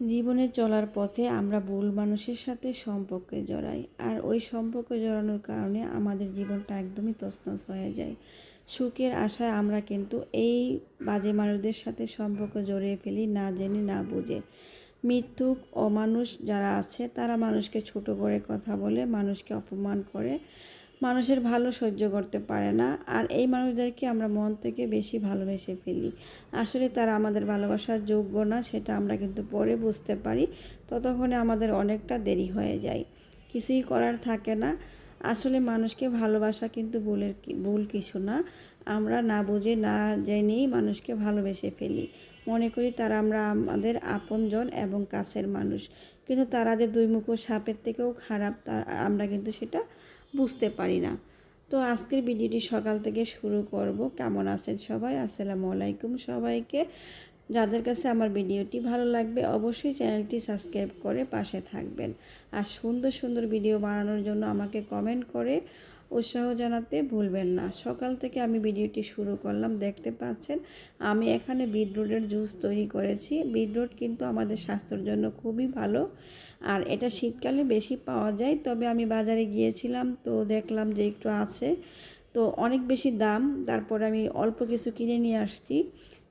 জীবনে চলার পথে আমরা ভুল মানুষের সাথে সম্পর্কে জড়াই, আর ওই সম্পর্কে জড়ানোর কারণে আমাদের জীবনটা একদমই তছনছ হয়ে যায়। সুখের আশায় আমরা কিন্তু এই বাজে মানুষদের সাথে সম্পর্ক জড়িয়ে ফেলি না জেনে না বুঝে। মৃত্যুক অমানুষ যারা আছে, তারা মানুষকে ছোট করে কথা বলে, মানুষকে অপমান করে মানুষের ভালো সহ্য করতে পারে না। আর এই মানুষদেরকে আমরা মন থেকে বেশি ভালোবেসে ফেলি। আসলে তারা আমাদের ভালোবাসার যোগ্য না, সেটা আমরা কিন্তু পরে বুঝতে পারি। ততক্ষণে আমাদের অনেকটা দেরি হয়ে যায়। কিছুই করার থাকে না। আসলে মানুষকে ভালোবাসা কিন্তু ভুলের ভুল কিছু না। আমরা না বুঝে, না জেনেই মানুষকে ভালোবেসে ফেলি। মনে করি তারা আমরা আমাদের আপনজন এবং কাছের মানুষ। কিন্তু তারা যে দুই মুখো সাপের থেকেও খারাপ, তা আমরা কিন্তু সেটা বুঝতে পারি না। তো আজকের ভিডিওটি সকাল থেকে শুরু করব। কেমন আছেন সবাই? আসসালামু আলাইকুম সবাইকে। যাদের কাছে আমার ভিডিওটি ভালো লাগবে, অবশ্যই চ্যানেলটি সাবস্ক্রাইব করে পাশে থাকবেন। আর সুন্দর সুন্দর ভিডিও বানানোর জন্য আমাকে কমেন্ট করে উৎসাহ জানাতে ভুলবেন না। সকাল থেকে আমি ভিডিওটি শুরু করলাম। দেখতে পাচ্ছেন, আমি এখানে বিটরুটের জুস তৈরি করেছি। বিটরুট কিন্তু আমাদের স্বাস্থ্যের জন্য খুবই ভালো। আর এটা শীতকালে বেশি পাওয়া যায়। তবে আমি বাজারে গিয়েছিলাম, তো দেখলাম যে একটু আছে। তো অনেক বেশি দাম। তারপর আমি অল্প কিছু কিনে নিয়ে আসছি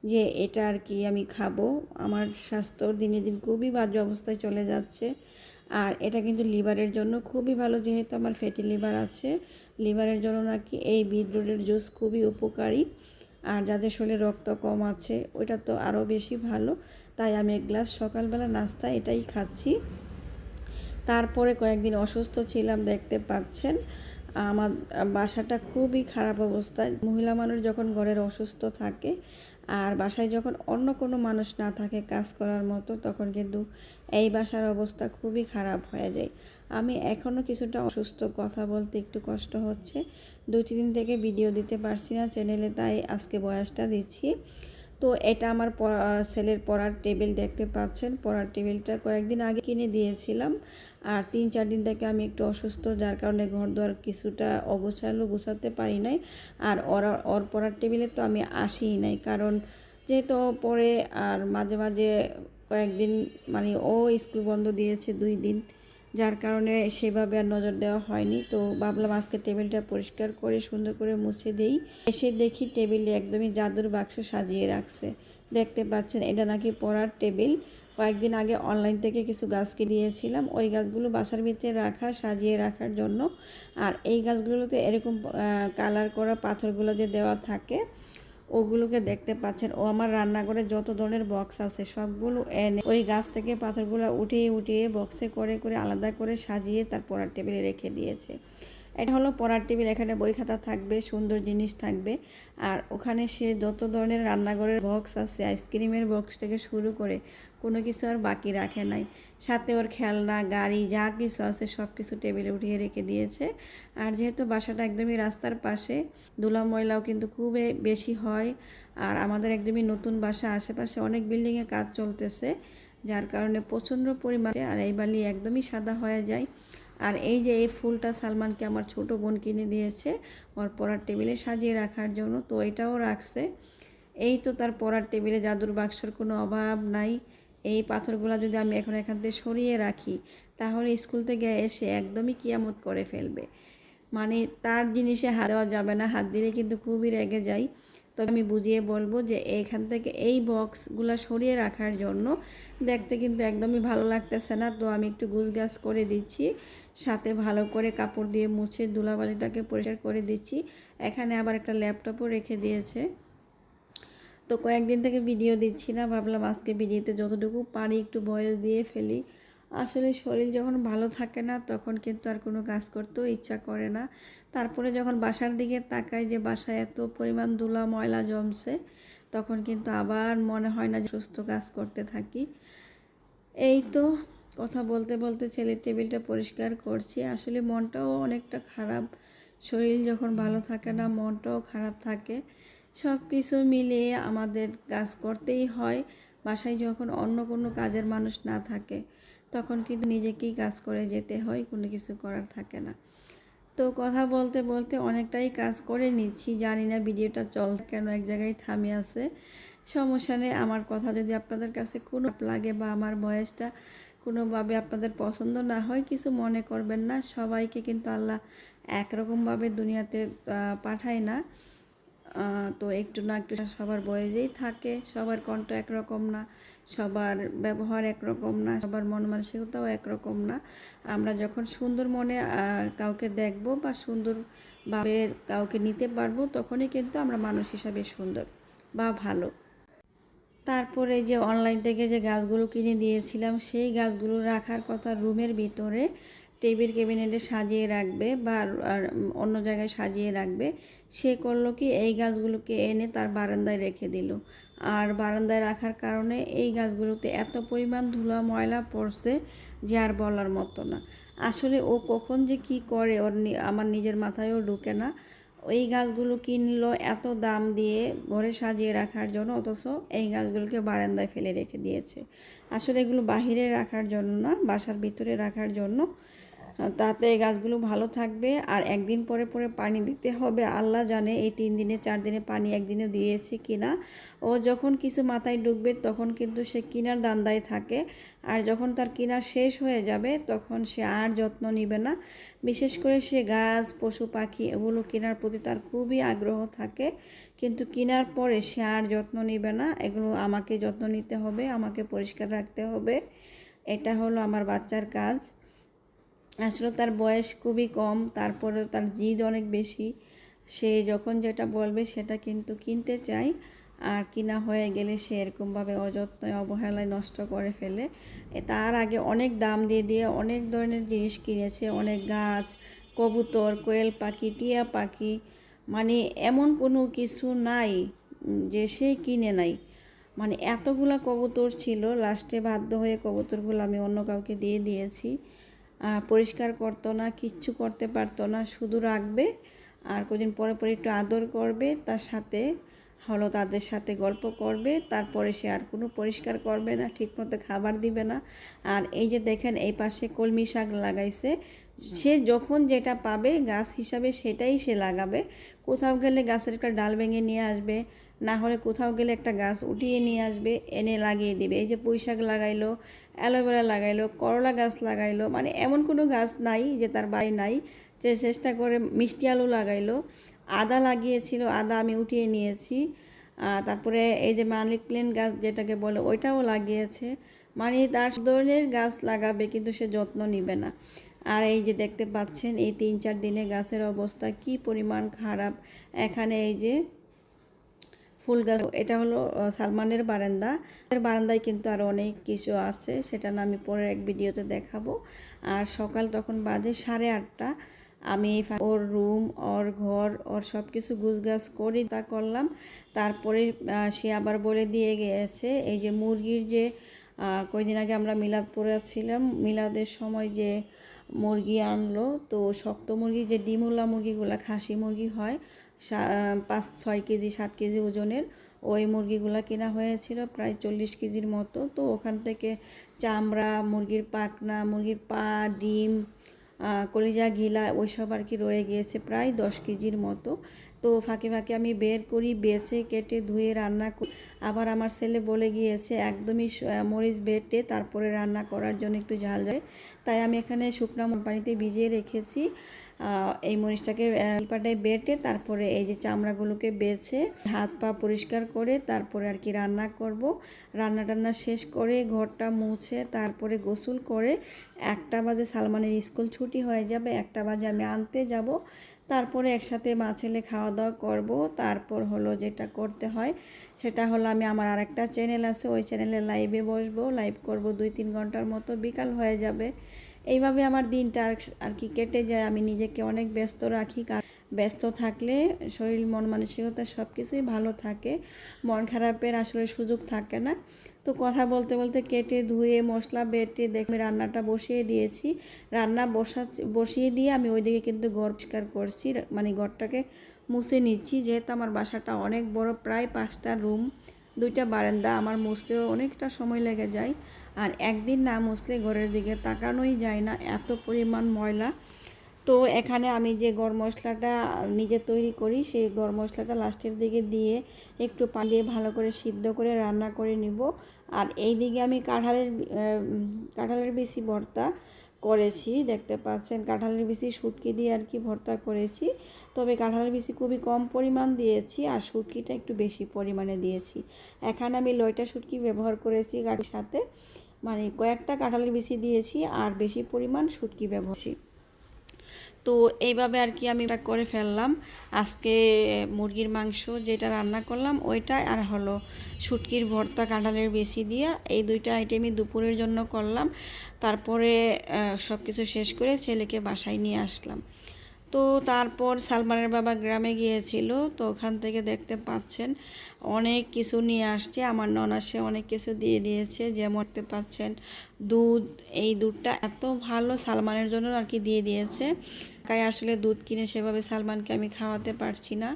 যে এটা আর কি আমি খাব। আমার স্বাস্থ্য দিনে দিন খুবই বাজে অবস্থায় চলে যাচ্ছে। আর এটা কিন্তু লিভারের জন্য খুবই ভালো, যেহেতু আমার ফ্যাটি লিভার আছে। লিভারের জন্য নাকি এই বিটরুটের জুস খুবই উপকারী। আর যাদের শরীরে রক্ত কম আছে, ওইটা তো আরও বেশি ভালো। তাই আমি এক গ্লাস সকালবেলা নাস্তা এটাই খাচ্ছি। তারপরে কয়েকদিন অসুস্থ ছিলাম, দেখতে পাচ্ছেন। আমার বাসাটা খুবই খারাপ অবস্থায়। মহিলা মানুষ যখন ঘরের অসুস্থ থাকে আর বাসায় যখন অন্য কোনো মানুষ না থাকে কাজ করার মতো, তখন কিন্তু এই বাসার অবস্থা খুবই খারাপ হয়ে যায়। আমি এখনও কিছুটা অসুস্থ, কথা বলতে একটু কষ্ট হচ্ছে। দুই তিন দিন থেকে ভিডিও দিতে পারছি না চ্যানেলে, তাই আজকে বয়সটা দিচ্ছি। তো এটা আমার ছেলের পড়ার টেবিল দেখতে পাচ্ছেন। পড়ার টেবিলটা কয়েকদিন আগে কিনে দিয়েছিলাম। আর তিন, চার দিন থেকে আমি একটু অসুস্থ, যার কারণে ঘর দুয়ার কিছুটা অগোছালো গোছাতে পারি নাই। আর ওরা, ওর পড়ার টেবিলে তো আমি আসিই নাই। কারণ যেহেতু পড়ে, আর মাঝে মাঝে কয়েকদিন মানে ও স্কুল বন্ধ দিয়েছে দুই দিন। যার কারণে সেভাবে আর নজর দেওয়া হয়নি। তো ভাবলাম আজকে টেবিলটা পরিষ্কার করে, সুন্দর করে মুছে দিই। এসে দেখি টেবিলে একদমই জাদুর বাক্স সাজিয়ে রাখছে। দেখতে পাচ্ছেন, এটা নাকি পড়ার টেবিল। কয়েকদিন আগে অনলাইন থেকে কিছু গাছকে দিয়েছিলাম ওই গাছগুলো বাসার ভিতরে রাখা, সাজিয়ে রাখার জন্য। আর এই গাছগুলোতে এরকম কালার করা পাথরগুলো যে দেওয়া থাকে ওগুলোকে দেখতে পাচ্ছেন। ও আমার রান্নাঘরে যত ধরনের বক্স আছে, সবগুলো এনে ওই গাছ থেকে পাথরগুলো উঠিয়ে উঠিয়ে বক্সে করে করে আলাদা করে সাজিয়ে তার পড়ার টেবিলে রেখে দিয়েছে। এটা হলো পড়ার টেবিল, এখানে বই খাতা থাকবে, সুন্দর জিনিস থাকবে। আর ওখানে সে যত ধরনের রান্নাঘরের বক্স আছে, আইসক্রিমের বক্স থেকে শুরু করে কোনো কিছু আর বাকি রাখে নাই। সাথে ওর খেলনা, গাড়ি, যা কিছু আছে সব কিছু টেবিলে উঠিয়ে রেখে দিয়েছে। আর যেহেতু বাসাটা একদমই রাস্তার পাশে ধুলা ময়লাও কিন্তু খুবই বেশি হয়। আর আমাদের একদমই নতুন বাসা, আশেপাশে অনেক বিল্ডিংয়ে কাজ চলতেছে, যার কারণে প্রচণ্ড পরিমাণে, আর এই বালি একদমই সাদা হয়ে যায়। আর এই যে এই ফুলটা সালমানকে আমার ছোট বোন কিনে দিয়েছে, ওর পড়ার টেবিলে সাজিয়ে রাখার জন্য, তো এটাও রাখছে। এই তো তার পড়ার টেবিলে জাদুর বাক্সর কোনো অভাব নাই। এই পাথরগুলো যদি আমি এখন এখান থেকে সরিয়ে রাখি, তাহলে স্কুল থেকে এসে একদমই কিয়ামত করে ফেলবে। মানে তার জিনিসে হাত দেওয়া যাবে না, হাত দিলে কিন্তু খুবই রেগে যায়। তবে আমি বুঝিয়ে বলব যে এখান থেকে এই বক্সগুলো সরিয়ে রাখার জন্য দেখতে কিন্তু একদমই ভালো লাগতেছে না। তো আমি একটু গুছগাছ করে দিচ্ছি। সাথে ভালো করে কাপড় দিয়ে মুছে ধুলাবালিটাকে পরিষ্কার করে দিচ্ছি। এখানে আবার একটা ল্যাপটপও রেখে দিয়েছে। তো কয়েকদিন থেকে ভিডিও দিচ্ছি না, ভাবলাম আজকে ভিডিওতে যতটুকু পারি একটু বয়স দিয়ে ফেলি। আসলে শরীর যখন ভালো থাকে না, তখন কিন্তু আর কোনো কাজ করতেও ইচ্ছা করে না। তারপরে যখন বাসার দিকে তাকাই যে বাসায় এত পরিমাণ ধুলা, ময়লা জমছে, তখন কিন্তু আবার মনে হয় না যে সুস্থ কাজ করতে থাকি। এই তো কথা বলতে বলতে ছেলের টেবিলটা পরিষ্কার করছি। আসলে মনটাও অনেকটা খারাপ। শরীর যখন ভালো থাকে না, মনটাও খারাপ থাকে। সব কিছু মিলিয়ে আমাদের কাজ করতেই হয়। বাসায় যখন অন্য কোনো কাজের মানুষ না থাকে, তখন কিন্তু নিজেকেই কাজ করে যেতে হয়, কোনো কিছু করার থাকে না। তো কথা বলতে বলতে অনেকটাই কাজ করে নিচ্ছি। জানি না ভিডিওটা চল কেন, এক জায়গায় থামে আছে। সমস্যা নেই। আমার কথা যদি আপনাদের কাছে কোনো লাগে বা আমার বয়সটা কোনোভাবে আপনাদের পছন্দ না হয়, কিছু মনে করবেন না। সবাইকে কিন্তু আল্লাহ একরকমভাবে দুনিয়াতে পাঠায় না। তো একটু না একটু সবার বয়েজেই থাকে, সবার কণ্ঠ একরকম না, সবার ব্যবহার একরকম না, সবার মন মানসিকতাও একরকম না। আমরা যখন সুন্দর মনে কাউকে দেখব বা সুন্দরভাবে কাউকে নিতে পারব, তখনই কিন্তু আমরা মানুষ হিসাবে সুন্দর বা ভালো। তারপরে যে অনলাইন থেকে যে গাছগুলো কিনে দিয়েছিলাম, সেই গাছগুলো রাখার কথা রুমের ভিতরে টেবিল ক্যাবিনেটে সাজিয়ে রাখবে বা অন্য জায়গায় সাজিয়ে রাখবে। সে করল কি, এই গাছগুলোকে এনে তার বারান্দায় রেখে দিল। আর বারান্দায় রাখার কারণে এই গাছগুলোতে এত পরিমাণ ধুলা ময়লা পড়ছে যে আর বলার মতো না। আসলে ও কখন যে কি করে, ওর আমার নিজের মাথায়ও ঢুকে না। এই গাছগুলো কিনলো এত দাম দিয়ে ঘরে সাজিয়ে রাখার জন্য, অথচ এই গাছগুলোকে বারান্দায় ফেলে রেখে দিয়েছে। আসলে এগুলো বাহিরে রাখার জন্য না, বাসার ভিতরে রাখার জন্য তাতে গাছগুলো ভালো থাকবে। আর একদিন পরে পরে পানি দিতে হবে। আল্লাহ জানে এই তিন দিনে, চার দিনে পানি একদিনে দিয়েছে কিনা। ও যখন কিছু মাথায় ঢুকবে তখন কিন্তু সে কিনার দান্দায় থাকে। আর যখন তার কিনা শেষ হয়ে যাবে, তখন সে আর যত্ন নেবে না। বিশেষ করে সে গাছ, পশু, পাখি, এগুলো কেনার প্রতি তার খুবই আগ্রহ থাকে। কিন্তু কেনার পরে সে আর যত্ন নিবে না। এগুলো আমাকে যত্ন নিতে হবে, আমাকে পরিষ্কার রাখতে হবে। এটা হলো আমার বাচ্চার কাজ। আসলে তার বয়স খুবই কম তারপরে তার জিদ অনেক বেশি। সে যখন যেটা বলবে সেটা কিন্তু কিনতে চাই আর কিনা হয়ে গেলে সে এরকমভাবে অযত্নয়, অবহেলায় নষ্ট করে ফেলে। তার আগে অনেক দাম দিয়ে দিয়ে অনেক ধরনের জিনিস কিনেছে, অনেক গাছ, কবুতর, কোয়েল পাখি, টিয়া পাখি মানে এমন কোনো কিছু নাই যে সে কিনে নাই। মানে এতগুলা কবুতর ছিল, লাস্টে বাধ্য হয়ে কবুতরগুলো আমি অন্য কাউকে দিয়ে দিয়েছি। পরিষ্কার করতো না, কিচ্ছু করতে পারতো না, শুধু রাখবে আর কদিন পরে পরে একটু আদর করবে, তার সাথে হলো তাদের সাথে গল্প করবে, তারপরে সে আর কোনো পরিষ্কার করবে না, ঠিকমতো খাবার দিবে না। আর এই যে দেখেন, এই পাশে কলমি শাক লাগাইছে। সে যখন যেটা পাবে, গাছ হিসাবে সেটাই সে লাগাবে। কোথাও গেলে গাছের একটা ডাল ভেঙে নিয়ে আসবে না হলে কোথাও গেলে একটা গাছ উঠিয়ে নিয়ে আসবে, এনে লাগিয়ে দিবে। এই যে পুঁই শাক লাগাইলো, অ্যালোভেরা লাগাইলো, করলা গাছ লাগাইলো মানে এমন কোনো গাছ নাই যে তার বাড়ি নাই, যে চেষ্টা করে মিষ্টি আলু লাগাইলো। আদা লাগিয়েছিল, আদা আমি উঠিয়ে নিয়েছি। তারপরে এই যে মালিক প্লেন গাছ যেটাকে বলে, ওইটাও লাগিয়েছে। মানে তার ধরনের গাছ লাগাবে, কিন্তু সে যত্ন নিবে না। আর এই যে দেখতে পাচ্ছেন, এই তিন চার দিনে গাছের অবস্থা কি পরিমাণ খারাপ। এখানে এই যে ফুল গাছ। এটা হলো সালমানের বারান্দা। এর বারান্দায় কিন্তু আরও অনেক কিছু আছে, সেটা না আমি পরের এক ভিডিওতে দেখাবো। আর সকাল তখন বাজে সাড়ে আটটা। আমি ওর রুম, ওর ঘর, ওর সব কিছু গুছগাছ করি তা করলাম। তারপরে সে আবার বলে দিয়ে গিয়েছে এই যে মুরগির যে কয়দিন আগে আমরা মিলাদ পড়েছিলাম মিলাদের সময় যে মুরগি আনলো, তো শক্ত মুরগি, যে ডিমুলা মুরগিগুলা, খাসি মুরগি হয় পাঁচ, ছয় কেজি, সাত কেজি ওজনের ওই মুরগিগুলো কেনা হয়েছিল, প্রায় চল্লিশ কেজির মতো। তো ওখান থেকে চামড়া, মুরগির পাখনা, মুরগির পা, ডিম কলিজা ঘিলা ওইসব আর কি রয়ে গিয়েছে প্রায় দশ কেজির মতো। তো ফাঁকে ফাঁকে আমি বের করি, বেছে, কেটে, ধুয়ে, রান্না আবার আমার ছেলে বলে গিয়েছে, একদমই মরিচ বেটে তারপরে রান্না করার জন্য একটু ঝাল যায়। তাই আমি এখানে শুকনো পানিতে ভিজিয়ে রেখেছি। এই মরিচটাকে পাটায় বেটে তারপরে এই যে চামড়াগুলোকে বেছে হাত পা পরিষ্কার করে তারপরে আর কি রান্না করব। রান্না টান্না শেষ করে ঘরটা মুছে তারপরে গোসল করে একটা বাজে সালমানের স্কুল ছুটি হয়ে যাবে, একটা বাজে আমি আনতে যাব। তারপরে একসাথে মা ছেলে খাওয়া দাওয়া করব। তারপর হলো যেটা করতে হয় সেটা হলো আমি আমার আরেকটা চ্যানেল আছে, ওই চ্যানেলে লাইভে বসবো। লাইভ করব দুই তিন ঘণ্টার মতো, বিকাল হয়ে যাবে। এইভাবে আমার দিনটা আর কি কেটে যায়। আমি নিজেকে অনেক ব্যস্ত রাখি ব্যস্ত থাকলে শরীর, মন মানসিকতা সব কিছুই ভালো থাকে। মন খারাপের আসলে সুযোগ থাকে না। তো কথা বলতে বলতে কেটে ধুয়ে, মশলা বেটে দেখে রান্নাটা বসিয়ে দিয়েছি। রান্না বসা, বসিয়ে দিয়ে আমি ওইদিকে কিন্তু ঘর পরিষ্কার করছি। মানে ঘরটাকে মুছে নিচ্ছি। যেহেতু আমার বাসাটা অনেক বড়, প্রায় পাঁচটা রুম, দুইটা বারান্দা। আমার মুছতেও অনেকটা সময় লেগে যায়। আর একদিন না মুছলে ঘরের দিকে তাকানোই যায় না, এত পরিমাণ ময়লা। তো এখানে আমি যে গরম মশলাটা নিজে তৈরি করি, সেই গরম মশলাটা লাস্টের দিকে দিয়ে একটু পানি দিয়ে ভালো করে সিদ্ধ করে রান্না করে নিব। আর এই দিকে আমি কাঁঠালের কাঁঠালের বেশি ভর্তা করেছি, দেখতে পাচ্ছেন। কাঁঠালের বেশি শুটকি দিয়ে আর কি ভর্তা করেছি। তবে কাঁঠালের বেশি খুবই কম পরিমাণ দিয়েছি আর শুটকিটা একটু বেশি পরিমাণে দিয়েছি। এখানে আমি লয়টা শুটকি ব্যবহার করেছি গাড়ির সাথে। মানে কয়েকটা কাঁঠালের বেশি দিয়েছি আর বেশি পরিমাণ শুটকি ব্যবহারছি তো এইভাবে আর কি আমি এটা করে ফেললাম। আজকে মুরগির মাংস যেটা রান্না করলাম ওইটা আর হলো শুটকির ভর্তা কাঁঠালের বেশি দিয়া এই দুইটা আইটেমই দুপুরের জন্য করলাম। তারপরে সব কিছু শেষ করে ছেলেকে বাসায় নিয়ে আসলাম। তো তারপর সালমানের বাবা গ্রামে গিয়েছিল, তো ওখান থেকে দেখতে পাচ্ছেন অনেক কিছু নিয়ে আসছে। আমার ননাসে অনেক কিছু দিয়ে দিয়েছে যেমন দেখতে পাচ্ছেন দুধ, এই দুধটা এত ভালো সালমানের জন্য আর কি দিয়ে দিয়েছে। তাই আসলে দুধ কিনে সেভাবে সালমানকে আমি খাওয়াতে পারছি না,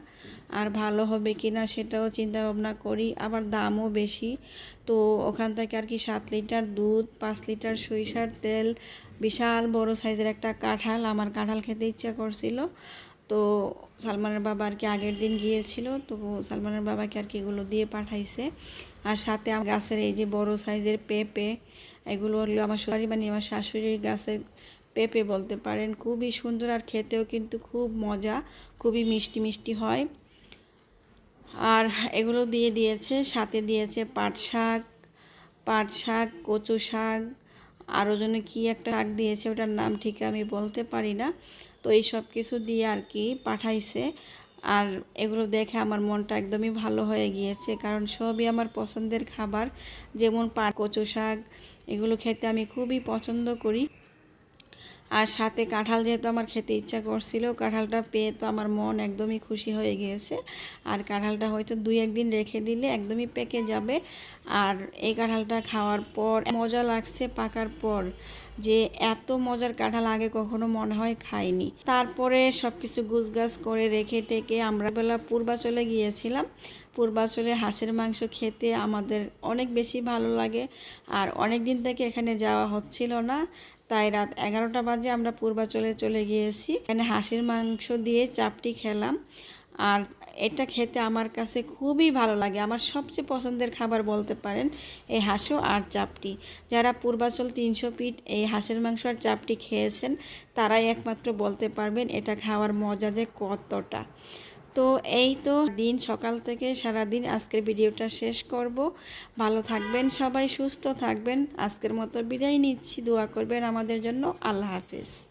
আর ভালো হবে কি না সেটাও চিন্তা ভাবনা করি, আবার দামও বেশি। তো ওখান থেকে আর কি সাত লিটার দুধ, পাঁচ লিটার সরিষার তেল বিশাল বড় সাইজের একটা কাঁঠাল। আমার কাঁঠাল খেতে ইচ্ছা করছিল। তো সালমানের বাবা আর কি আগের দিন গিয়েছিল। তো সালমানের বাবাকে আর কি এগুলো দিয়ে পাঠাইছে। আর সাথে আমার গাছের এই যে বড় সাইজের পেঁপে, এগুলো হলো আমার শাশুড়ি মানে আমার শাশুড়ির গাছের পেঁপে বলতে পারেন। খুবই সুন্দর আর খেতেও কিন্তু খুব মজা, খুবই মিষ্টি মিষ্টি হয়। আর এগুলো দিয়ে দিয়েছে, সাথে দিয়েছে পাট শাক পাট শাক, কচু শাক আরও জন্য কি একটা ডাক দিয়েছে, ওটার নাম ঠিক আমি বলতে পারি না। তো এই সব কিছু দিয়ে আর কি পাঠাইছে। আর এগুলো দেখে আমার মনটা একদমই ভালো হয়ে গিয়েছে, কারণ সবই আমার পছন্দের খাবার। যেমন পাট, কচু শাক, এগুলো খেতে আমি খুবই পছন্দ করি। আর সাথে কাঁঠাল যেহেতু আমার খেতে ইচ্ছা করছিল, কাঁঠালটা পেয়ে তো আমার মন একদমই খুশি হয়ে গিয়েছে। আর কাঁঠালটা হয়তো দুই একদিন রেখে দিলে একদমই পেকে যাবে। আর এই কাঁঠালটা খাওয়ার পর মজা লাগছে পাকার পর, যে এত মজার কাঁঠাল আগে কখনো মনে হয় খাইনি। তারপরে সব কিছু গুছগাছ করে রেখে টেকে আমরা বেলা পূর্বাচলে গিয়েছিলাম। পূর্বাচলে হাঁসের মাংস খেতে আমাদের অনেক বেশি ভালো লাগে। আর অনেক দিন থেকে এখানে যাওয়া হচ্ছিল না। তাই রাত এগারোটা বাজে আমরা পূর্বাচলে চলে গিয়েছি। এখানে হাঁসের মাংস দিয়ে চাপটি খেলাম। আর এটা খেতে আমার কাছে খুবই ভালো লাগে। আমার সবচেয়ে পছন্দের খাবার বলতে পারেন এই হাঁসও আর চাপটি। যারা পূর্বাচল তিনশো পিঠ এই হাঁসের মাংস আর চাপটি খেয়েছেন, তারাই একমাত্র বলতে পারবেন এটা খাওয়ার মজা যে কতটা। তো এই তো দিন সকাল থেকে সারা দিন আজকের ভিডিওটা শেষ করব। ভালো থাকবেন সবাই, সুস্থ থাকবেন। আজকের মতো বিদায় নিচ্ছি। দোয়া করবেন আমাদের জন্য। আল্লাহ হাফেজ।